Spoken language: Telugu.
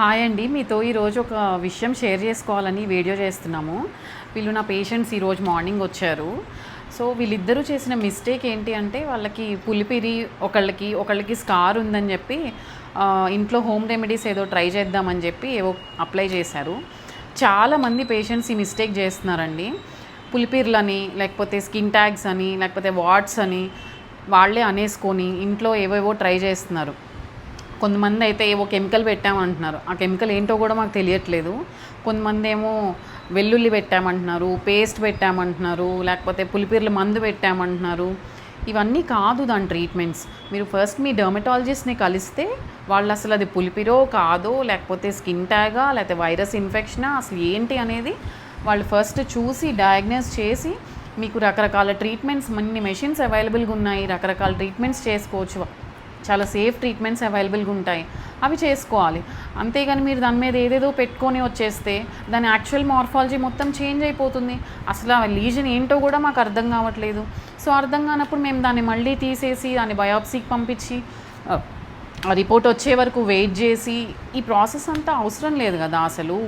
హాయ్ అండి. మీతో ఈరోజు ఒక విషయం షేర్ చేసుకోవాలని వీడియో చేస్తున్నాము. వీళ్ళు నా పేషెంట్స్ ఈరోజు మార్నింగ్ వచ్చారు. సో వీళ్ళిద్దరూ చేసిన మిస్టేక్ ఏంటి అంటే వాళ్ళకి పులిపిరి ఒకళ్ళకి ఒకళ్ళకి స్కార్ ఉందని చెప్పి ఇంట్లో హోమ్ రెమెడీస్ ఏదో ట్రై చేద్దామని చెప్పి ఏవో అప్లై చేశారు. చాలామంది పేషెంట్స్ ఈ మిస్టేక్ చేస్తున్నారండి. పులిపిర్లని లేకపోతే స్కిన్ ట్యాగ్స్ అని లేకపోతే వాట్స్ అని వాళ్ళే అనేసుకొని ఇంట్లో ఏవేవో ట్రై చేస్తున్నారు. కొంతమంది అయితే ఏవో కెమికల్ పెట్టామంటున్నారు. ఆ కెమికల్ ఏంటో కూడా మాకు తెలియట్లేదు. కొంతమంది ఏమో వెల్లుల్లి పెట్టామంటున్నారు పేస్ట్ పెట్టామంటున్నారు లేకపోతే పులిపీర్ల మందు పెట్టామంటున్నారు. ఇవన్నీ కాదు దాని ట్రీట్మెంట్స్. మీరు ఫస్ట్ మీ డర్మటాలజిస్ట్ని కలిస్తే వాళ్ళు అసలు అది పులిపిరో కాదో లేకపోతే స్కిన్ ట్యాగా లేకపోతే వైరస్ ఇన్ఫెక్షనా అసలు ఏంటి అనేది వాళ్ళు ఫస్ట్ చూసి డయాగ్నోస్ చేసి మీకు రకరకాల ట్రీట్మెంట్స్ అన్ని మెషిన్స్ అవైలబుల్గా ఉన్నాయి. రకరకాల ట్రీట్మెంట్స్ చేసుకోవచ్చు. చాలా సేఫ్ ట్రీట్మెంట్స్ అవైలబుల్గా ఉంటాయి. అవి చేసుకోవాలి. అంతేగాని మీరు దాని మీద ఏదేదో పెట్టుకొని వచ్చేస్తే దాని యాక్చువల్ మార్ఫాలజీ మొత్తం చేంజ్ అయిపోతుంది. అసలు ఆ లీజన్ ఏంటో కూడా మాకు అర్థం కావట్లేదు. సో అర్థం కానప్పుడు మేము దాన్ని మళ్ళీ తీసేసి దాన్ని బయాప్సీకి పంపించి ఆ రిపోర్ట్ వచ్చే వరకు వెయిట్ చేసి ఈ ప్రాసెస్ అంతా అవసరం లేదు కదా అసలు.